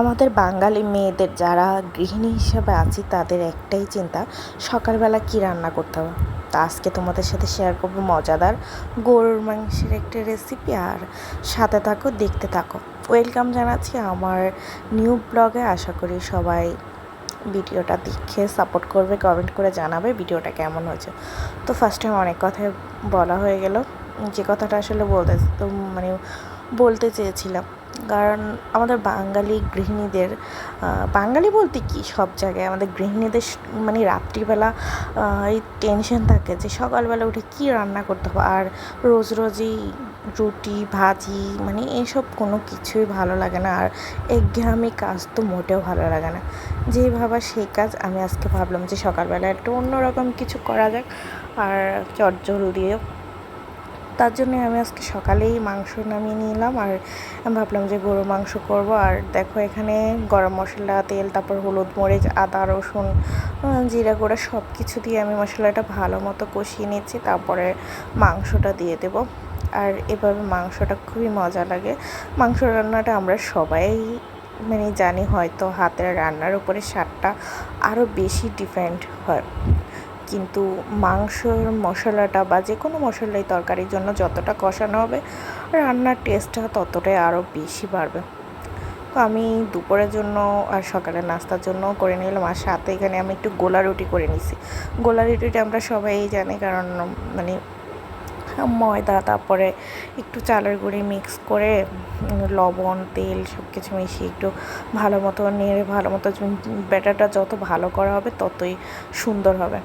আমাদের বাঙালি মেয়েদের যারা গৃহিণী হিসেবে আছি, তাদের একটাই চিন্তা, সকালবেলা কী রান্না করতে হবে? তা আজকে তোমাদের সাথে শেয়ার করব মজাদার গরুর মাংসের একটা রেসিপি আর সাথে থাকো, দেখতে থাকো। ওয়েলকাম জানাচ্ছি আমার নিউ ব্লগে আশা করি সবাই ভিডিওটা দেখে সাপোর্ট করবে কমেন্ট করে জানাবে ভিডিওটা কেমন হয়েছে। তো ফার্স্ট টাইম অনেক কথাই বলা হয়ে গেল। যে কথাটা আসলে বলতে তো মানে বলতে চেয়েছিলাম। কারণ আমাদের বাঙালি গৃহিণীদের বাঙালি বলতে কি সব জায়গায়? আমাদের গৃহিণীদের মানে রাত্রিবেলা এই টেনশন থাকে যে সকালবেলা উঠে কী রান্না করতে হবে? আর রোজ রোজই রুটি, ভাজি মানে এসব কোনো কিছুই ভালো লাগে না। আর একঘেয়ামি কাজ তো মোটেও ভালো লাগে না। যেই ভাবা সেই কাজ আমি আজকে ভাবলাম যে সকালবেলা একটু অন্যরকম কিছু করা যাক। আর চটজল দিয়ে তার জন্য আমি আজকে সকালেই মাংস নামিয়ে নিলাম আর আমি ভাবলাম যে গরু মাংস করব। আর দেখো এখানে গরম মশলা, তেল, তারপর হলুদ মরিচ, আদা, রসুন জিরা গুঁড়া সব কিছু দিয়ে আমি মশলাটা ভালো মতো কষিয়ে নিচ্ছি। তারপরে মাংসটা দিয়ে দেব। আর এভাবে মাংসটা খুবই মজা লাগে। মাংস রান্নাটা আমরা সবাই মানে জানি হয়তো হাতের রান্নার উপরে স্বাদটা আরও বেশি ডিপেন্ড হয়। কিন্তু মাংসর মশলাটা বা যে কোনো মশলাই তরকারির জন্য যতটা কষানো হবে, রান্নার টেস্টটা ততটাই আরও বেশি বাড়বে। তো আমি দুপুরের জন্য আর সকালের নাস্তার জন্য করে নিলাম। আর সাথে এখানে আমি একটু গোলা রুটি করে নিছি। গোলা রুটিটা আমরা সবাই জানি, কারণ মানে ময়দা, তারপরে একটু চালের গুঁড়ি মিক্স করে, লবণ, তেল সব কিছু মিশিয়ে একটু ভালো মতো নেড়ে, ভালো মতো ব্যাটারটা যত ভালো করা হবে ততই সুন্দর হবে।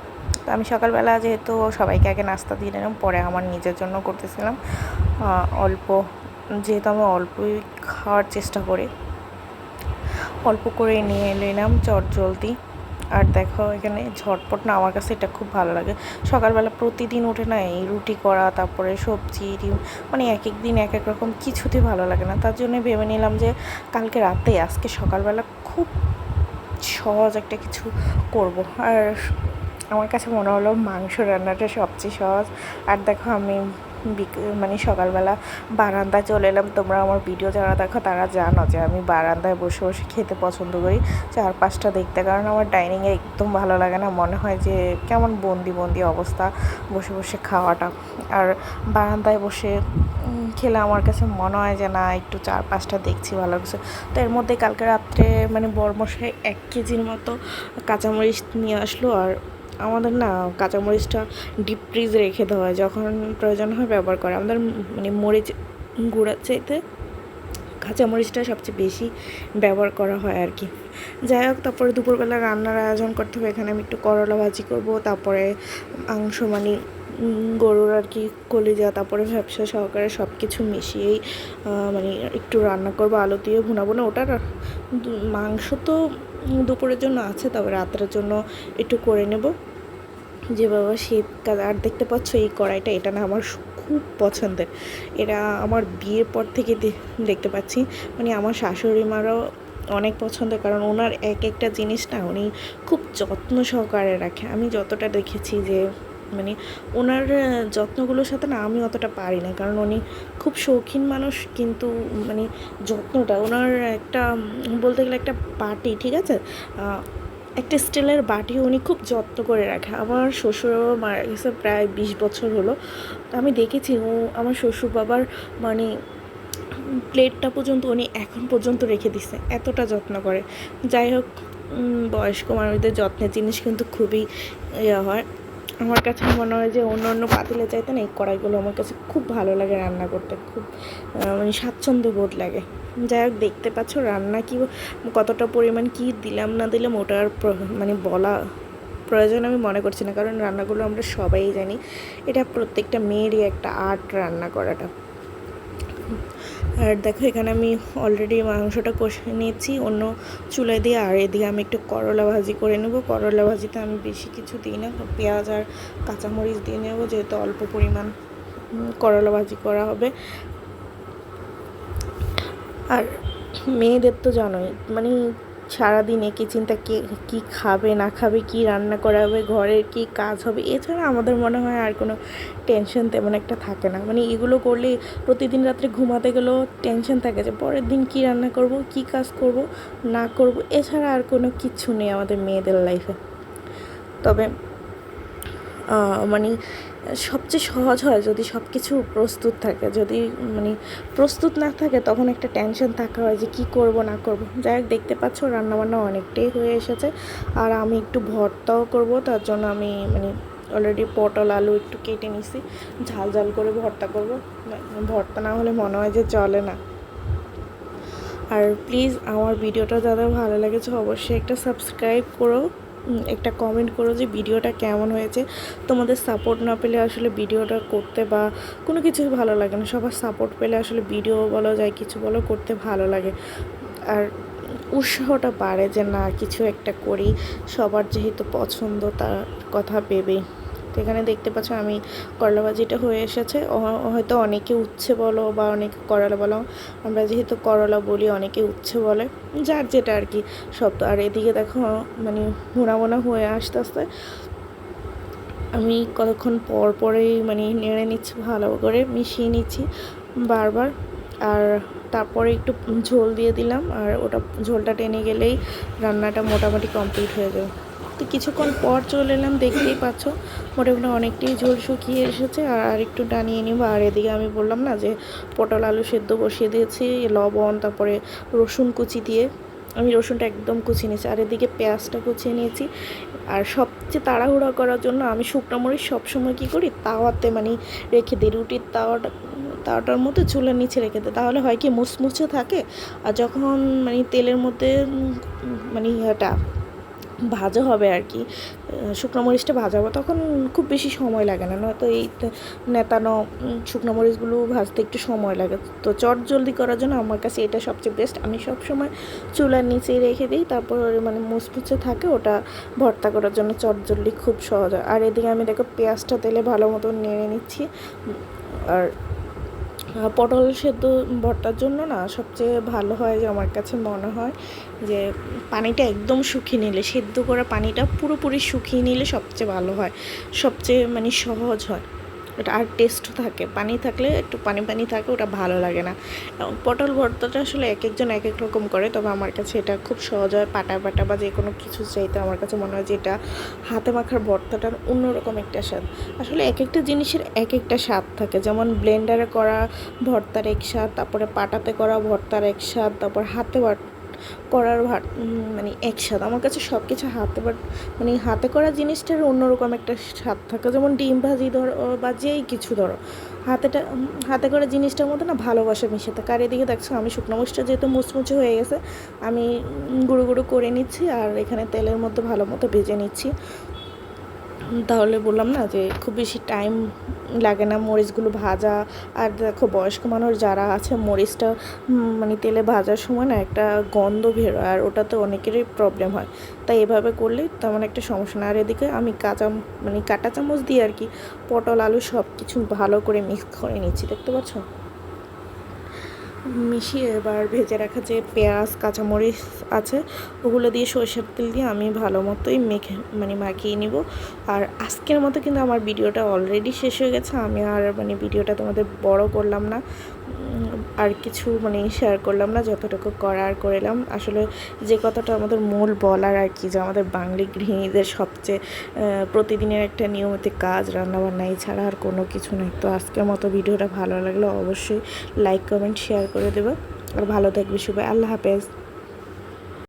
তো আমি সকালবেলা যেহেতু সবাইকে আগে নাস্তা দিয়ে নিলাম, পরে আমার নিজের জন্য করতেছিলাম। অল্প, যেহেতু আমি অল্পই খাওয়ার চেষ্টা করি, অল্প করে নিয়ে নিলাম চট জলদি। আর দেখো এখানে ঝটপট না, আমার কাছে এটা খুব ভালো লাগে। সকালবেলা প্রতিদিন উঠে না এই রুটি করা, তারপরে সবজি, ডিম মানে এক এক দিন এক এক রকম কিছুতেই ভালো লাগে না। তার জন্য ভেবে নিলাম যে কালকে রাতে, আজকে সকালবেলা খুব সহজ একটা কিছু করব। আর আমার কাছে মনে হলো মাংস রান্নাটা সবচেয়ে সহজ। আর দেখো আমি মানে সকালবেলা বারান্দায় চলে এলাম। তোমরা আমার ভিডিও যারা দেখো তারা জানো যে আমি বারান্দায় বসে বসে খেতে পছন্দ করি। চার পাঁচটা দেখতে, কারণ আমার ডাইনিংয়ে একদম ভালো লাগে না। মনে হয় যে কেমন বন্দি বন্দি অবস্থা বসে বসে খাওয়াটা। আর বারান্দায় বসে খেলে আমার কাছে মনে হয় যে না, একটু চার পাঁচটা দেখছি ভালো কিছু। তো এর মধ্যে কালকে রাত্রে মানে বরমশাই এক কেজির মতো কাঁচামরিচ নিয়ে আসলো। আর আমাদের না কাঁচামরিচটা ডিপ ফ্রিজে রেখে দেওয়া হয়। যখন প্রয়োজন হয় ব্যবহার করে আমাদের মানে মরিচ গুঁড়ার চাইতে কাঁচামরিচটা সবচেয়ে বেশি ব্যবহার করা হয় আর কি। যাই হোক, তারপরে দুপুরবেলা রান্নার আয়োজন করতে হবে। এখানে আমি একটু করলা ভাজি করব, তারপরে মাংস মানে গরুর আর কি কলিজা, তারপরে ব্যবসা সহকারে সব কিছু মিশিয়েই মানে একটু রান্না করব, আলু দিয়ে ভুনাবো না ওটার মাংস তো দুপুরের জন্য আছে, তবে রাত্রের জন্য একটু করে নেব। যে বাবা শীতকাল, আর দেখতে পাচ্ছ এই কড়াইটা, এটা না আমার খুব পছন্দের। এটা আমার বিয়ের পর থেকে দেখতে পাচ্ছি। মানে আমার শাশুড়ি মারাও অনেক পছন্দ, কারণ ওনার এক একটা জিনিস না উনি খুব যত্ন সহকারে রাখে। আমি যতটা দেখেছি যে মানে ওনার যত্নগুলোর সাথে না আমি অতটা পারি না। কারণ উনি খুব শৌখিন মানুষ, কিন্তু মানে যত্নটা ওনার একটা, বলতে গেলে একটা পার্টি ঠিক আছে? একটা স্টিলের বাটি উনি খুব যত্ন করে রাখে। আমার শ্বশুরও মারা গেছে প্রায় বিশ বছর হলো। আমি দেখেছি ও, আমার শ্বশুর বাবার মানে প্লেটটা পর্যন্ত উনি এখন পর্যন্ত রেখে দিছে, এতটা যত্ন করে। যাই হোক বয়স্ক মানুষদের যত্নের জিনিস কিন্তু খুবই ইয়ে হয়। আমার কাছে মনে হয় যে অন্য অন্য পাতিলে চাইতে না, এই কড়াইগুলো আমার কাছে খুব ভালো লাগে রান্না করতে, খুব মানে স্বাচ্ছন্দ্য বোধ লাগে। যাই হোক, দেখতে পাচ্ছ রান্না কি, কতটা পরিমাণ কি দিলাম না দিলাম ওটা ওটার মানে বলা প্রয়োজন আমি মনে করছি না, কারণ রান্নাগুলো আমরা সবাই জানি। এটা প্রত্যেকটা মেয়েরই একটা আর্ট রান্না করাটা। আর দেখো, এখানে আমি অলরেডি মাংসটা কষে নিয়েছি, অন্য চুলায় দিয়ে, আর এদিকে আমি একটু করলা ভাজি করে নেব। করলা ভাজিতে আমি বেশি কিছু দিই না পেঁয়াজ আর কাঁচামরিচ দিয়ে নেব, যেহেতু অল্প পরিমাণ করলা ভাজি করা হবে। আর মেয়েদের তো জানোই মানে সারাদিন চিন্তা, কে, কী খাবে, না খাবে, কী রান্না করা হবে ঘরের কি কাজ হবে, এছাড়া আমাদের মনে হয় আর কোনো টেনশন তেমন একটা থাকে না। মানে এগুলো করলে প্রতিদিন রাত্রে ঘুমাতে গেলেও টেনশন থাকে যে পরের দিন কী রান্না করব, কি কাজ করব, না করব, এছাড়া আর কোনো কিছু নেই আমাদের মেয়েদের লাইফে তবে মানে সবচেয়ে সহজ হয় যদি সব কিছু প্রস্তুত থাকে। যদি মানে প্রস্তুত না থাকে তখন একটা টেনশন থাকা হয় যে কি করব, না করব। যাই হোক, দেখতে পাচ্ছ রান্নাবান্না অনেকটাই হয়ে এসেছে। আর আমি একটু ভর্তাও করব, তার জন্য আমি মানে অলরেডি পটল, আলু একটু কেটে নিছি। ঝাল ঝাল করে ভর্তা করব। ভর্তা না হলে মনে হয় যে চলে না। আর প্লিজ আমার ভিডিওটা যারা ভালো লেগেছে অবশ্যই একটা সাবস্ক্রাইব করো। একটা কমেন্ট করো যে ভিডিওটা কেমন হয়েছে। তোমাদের সাপোর্ট না পেলে আসলে ভিডিওটা করতে বা কোনো কিছুই ভালো লাগে না। সবার সাপোর্ট পেলে আসলে ভিডিও বলো যায় কিছু বলো, করতে ভালো লাগে। আর উৎসাহটা বাড়ে যে না, কিছু একটা করি। সবার যেহেতু পছন্দ, তার কথা ভেবেই। তো এখানে দেখতে পাচ্ছ আমি করলা ভাজিটা হয়ে এসেছে। হয়তো অনেকে উচ্ছে বলো বা অনেকে করলা বলো, আমরা যেহেতু করলা বলি অনেকে উচ্ছে বলে, যার যেটা আর কি শব্দ আর এদিকে দেখো মানে মোনা মোনা হয়ে আস্তে আস্তে আমি কতক্ষণ পর পরেই মানে নেড়ে নিচ্ছি, ভালো করে মিশিয়ে নিচ্ছি বারবার। আর তারপরে একটু ঝোল দিয়ে দিলাম, আর ওটা ঝোলটা টেনে গেলেই রান্নাটা মোটামুটি কমপ্লিট হয়ে যাবে। তো কিছুক্ষণ পর চলে এলাম, দেখতেই পাচ্ছ। মোটামুটি অনেকটাই ঝোল শুকিয়ে এসেছে, আর আর একটু টানিয়ে নিব। আর এদিকে আমি বললাম না যে, পটল আলু সেদ্ধ বসিয়ে দিয়েছি, লবণ, তারপরে রসুন কুচি দিয়ে। আমি রসুনটা একদম কুচিয়ে নিয়েছি, আর এদিকে পেঁয়াজটা কুচিয়ে নিয়েছি। আর সবচেয়ে তাড়াহুড়া করার জন্য আমি শুকনো মরিচ সবসময় কী করি, তাওয়াতে মানে রেখে দিই। রুটির তাওয়াটা, তাওয়াটার মধ্যে চুলের নিচে রেখে দিই। তাহলে হয় কি, মুচমুচে থাকে। আর যখন মানে তেলের মধ্যে মানে এটা ভাজা হবে আর কি। শুকনো মরিচটা ভাজা হবে। তখন খুব বেশি সময় লাগে না। নয়তো এই নেতানো শুকনো মরিচগুলো ভাজতে একটু সময় লাগে। তো চট জলদি করার জন্য আমার কাছে এটা সবচেয়ে বেস্ট আমি সব সময় চুলার নিচেই রেখে দিই। তারপর মানে মুচমুচে থাকে, ওটা ভর্তা করার জন্য চট জলদি খুব সহজ হয়। আর এদিকে আমি দেখো পেঁয়াজটা তেলে ভালো মতো নেড়ে নিচ্ছি। আর পটল সেদ্ধ ভর্তার জন্য না সবচেয়ে ভালো হয় যে আমার কাছে মনে হয় যে পানিটা একদম শুকিয়ে নিলে, সেদ্ধ করা পানিটা পুরোপুরি শুকিয়ে নিলে সবচেয়ে ভালো হয়, সবচেয়ে মানে সহজ হয়। ওটা আর টেস্টও থাকে, পানি থাকলে একটু পানি পানি থাকে, ওটা ভালো লাগে না। এবং পটল ভর্তাটা আসলে এক একজন এক এক রকম করে, তবে আমার কাছে এটা খুব সহজ হয়, পাটা পাটা বা যে কোনো কিছু চাইতে আমার কাছে মনে হয় যে এটা হাতে মাখার ভর্তাটার অন্যরকম একটা স্বাদ। আসলে এক একটা জিনিসের এক একটা স্বাদ থাকে, যেমন ব্লেন্ডারে করা ভর্তার এক স্বাদ, তারপরে পাটাতে করা ভর্তার এক স্বাদ, তারপর হাতে করার মানে একসাথে। আমার কাছে সব কিছু হাতে বাট মানে হাতে করা জিনিসটার অন্যরকম একটা স্বাদ থাকে। যেমন ডিম ভাজি ধরো বা যেই কিছু ধরো। হাতেটা হাতে করা জিনিসটার মধ্যে না ভালোবাসা মিশে থাকে। আর এদিকে দেখছ, আমি শুকনো মরিচটা যেহেতু মুচমুচে হয়ে গেছে, আমি গুঁড়ো গুঁড়ো করে নিচ্ছি, আর এখানে তেলের মধ্যে ভালো মতো ভেজে নিচ্ছি। তাহলে বললাম না যে খুব বেশি টাইম লাগে না মরিচগুলো ভাজা। আর দেখো, বয়স্ক মানুষ যারা আছে, মরিচটা মানে তেলে ভাজার সময় না একটা গন্ধ বেরোয় আর ওটাতে অনেকেরই প্রবলেম হয়। তাই এভাবে করলে তেমন একটা সমস্যা না। আর এদিকে আমি কাঁচা মানে কাঁটা চামচ দিয়ে আর কি পটল, আলু সব কিছু ভালো করে মিক্স করে নিচ্ছি। দেখতে পাচ্ছ? মিশিয়ে এবার ভেজে রাখা যে পেঁয়াজ, কাঁচামরিচ আছে, ওগুলো দিয়ে সরষের তেল দিয়ে আমি ভালো মতোই মেখে মানে মাখিয়ে নিব। আর আজকের মতো কিন্তু আমার ভিডিওটা অলরেডি শেষ হয়ে গেছে। আমি আর মানে ভিডিওটা তোমাদের বড় করলাম না। আর কিছু মানে শেয়ার করলাম না, যতটুকু করার করলাম। আসলে যে কথাটা আমাদের মূল বলার আর কি, যে আমাদের বাঙালি গৃহিণীদের সবচেয়ে প্রতিদিনের একটা নিয়মিত কাজ, রান্নাবান্না এছাড়া আর কোনো কিছু নেই। তো আজকের মতো ভিডিওটা ভালো লাগলে, অবশ্যই লাইক কমেন্ট শেয়ার করে দেবে। আর ভালো থাকবে সবাই। আল্লাহ হাফেজ।